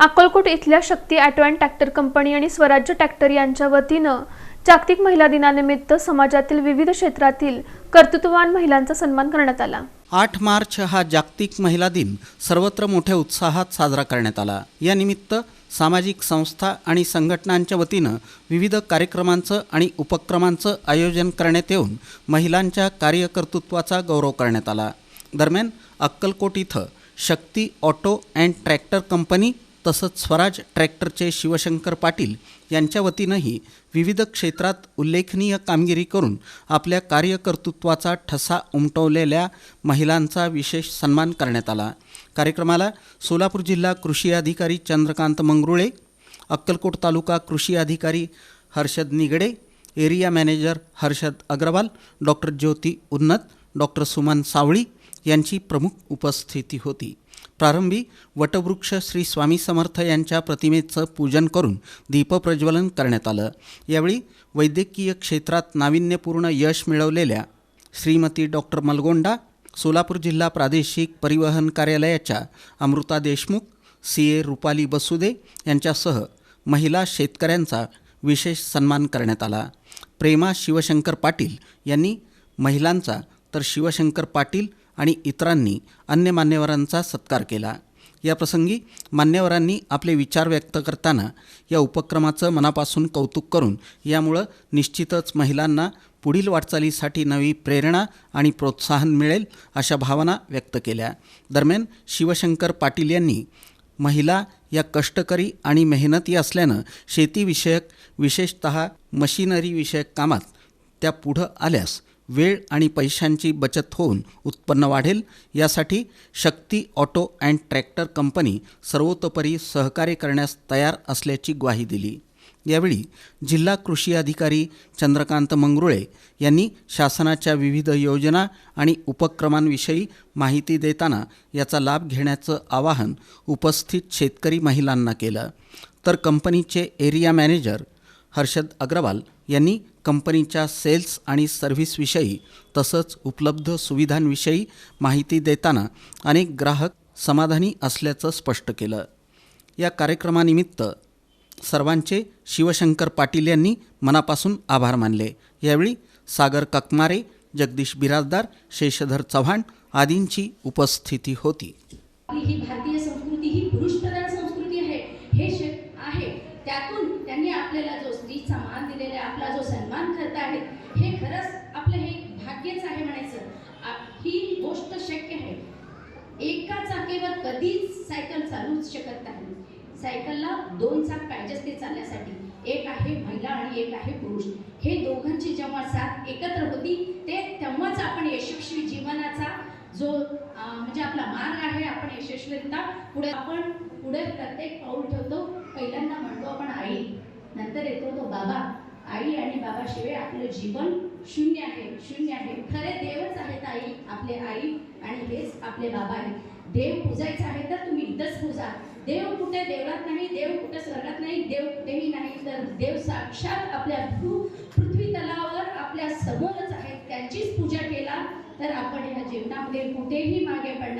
अक्कलकोट इथल्या शक्ती ॲटोअँड tractor company आणि Swarajya tractor यांच्या वतीनं जागतिक महिला दिनानिमित्त समाजातील विविध क्षेत्रातील कर्तृत्ववान महिलांचा सन्मान करण्यात आला. आठ मार्च हा जागतिक महिला दिन सर्वत्र मोठ्या उत्साहात साजरा करण्यात आला. या निमित्त सामाजिक संस्था आणि संघटनांच्या वतीनं विविध कार्यक्रमांचं आणि उपक्रमांचं आयोजन करण्यात येऊन महिलांच्या कार्यकर्तृत्वाचा गौरव करण्यात आला. दरम्यान अक्कलकोट इथं Shakti auto and tractor company तसंच स्वराज ट्रॅक्टरचे शिवशंकर पाटील यांच्या वतीनंही विविध क्षेत्रात उल्लेखनीय कामगिरी करून आपल्या कार्यकर्तृत्वाचा ठसा उमटवलेल्या महिलांचा विशेष सन्मान करण्यात आला. कार्यक्रमाला सोलापूर जिल्हा कृषी अधिकारी चंद्रकांत मंगरुळे अक्कलकोट तालुका कृषी अधिकारी Harshad Nigade area manager Harshad Agarwal doctor Jyoti Unnat doctor Suman सावळी यांची प्रमुख उपस्थिती होती. प्रारंभी वटवृक्ष श्री स्वामी समर्थ यांच्या प्रतिमेचं पूजन करून दीपप्रज्वलन करण्यात आलं. यावेळी वैद्यकीय क्षेत्रात नाविन्यपूर्ण यश मिळवलेल्या श्रीमती डॉक्टर मलगोंडा सोलापूर जिल्हा प्रादेशिक परिवहन कार्यालयाच्या अमृता देशमुख सी. ए. रुपाली बसुदे यांच्यासह महिला शेतकऱ्यांचा विशेष सन्मान करण्यात आला. प्रेमा शिवशंकर पाटील यांनी महिलांचा तर शिवशंकर पाटील आणि इतरांनी अन्य मान्यवरांचा सत्कार केला. या प्रसंगी मान्यवरांनी आपले विचार व्यक्त करताना या उपक्रमाचं मनापासून कौतुक करून यामुळं निश्चितच महिलांना पुढील वाटचालीसाठी नवी प्रेरणा आणि प्रोत्साहन मिळेल अशा भावना व्यक्त केल्या. दरम्यान शिवशंकर पाटील यांनी महिला या कष्टकरी आणि मेहनती असल्यानं शेतीविषयक विशेषत मशिनरीविषयक कामात त्या पुढं आल्यास वेळ आणि पैशांची बचत होऊन उत्पन्न वाढेल. यासाठी Shakti auto and tractor company सर्वतोपरी सहकार्य करण्यास तयार असल्याची ग्वाही दिली. यावेळी जिल्हा कृषी अधिकारी चंद्रकांत मंगरुळे यांनी शासनाच्या विविध योजना आणि उपक्रमांविषयी माहिती देताना याचा लाभ घेण्याचं आवाहन उपस्थित शेतकरी महिलांना केलं. तर कंपनीचे एरिया मॅनेजर हर्षद अग्रवाल यांनी कंपनीच्या सेल्स आणि सर्व्हिसविषयी तसंच उपलब्ध सुविधांविषयी माहिती देताना अनेक ग्राहक समाधानी असल्याचं स्पष्ट केलं. या कार्यक्रमानिमित्त सर्वांचे शिवशंकर पाटील यांनी मनापासून आभार मानले. यावेळी सागर ककमारे जगदीश बिराजदार शेषधर चव्हाण आदींची उपस्थिती होती आपली ही भारतीय संस्कृती ही पुरुषप्रधान संस्कृती आहे हे शे आहे त्यातून त्यांनी आपल्याला जो स्त्रीचा मान दिलेला आहे आपला जो सन्मान करत आहेत हे खरंच आपलं हे भाग्यच आहे म्हणायचं. ही गोष्ट शक्य आहे. एका चाकेवर कधीच सायकल चालूच शकत नाही. सायकलला दोन चाक पाहिजेच ते चालण्यासाठी. एक आहे महिला आणि एक आहे पुरुष. हे दोघांची जेव्हा साथ एकत्र होती ते तेव्हाच आपण यशस्वी जीवनाचा जो म्हणजे आपला मार्ग आहे आपण यशस्वीता पुढे आपण पुढे प्रत्येक पाऊल ठेवतो. पहिल्यांदा म्हणतो आपण आई. नंतर येतो तो बाबा. आई आणि बाबाशिवाय आपलं जीवन शून्य आहे शून्य आहे. खरे देवच आहेत आई आपले आई आणि हेच आपले बाबा आहेत. देव पूजायचं आहे तर तुम्ही इथंच पूजा. देव कुठे देवळात नाही देव कुठे स्वर्गात नाही देव कुठेही नाही. तर देव साक्षात आपल्या पृथ्वी तलावर आपल्या समोरच आहेत. त्यांचीच पूजा केला तर आपण ह्या जीवनामध्ये कुठेही मागे पडणार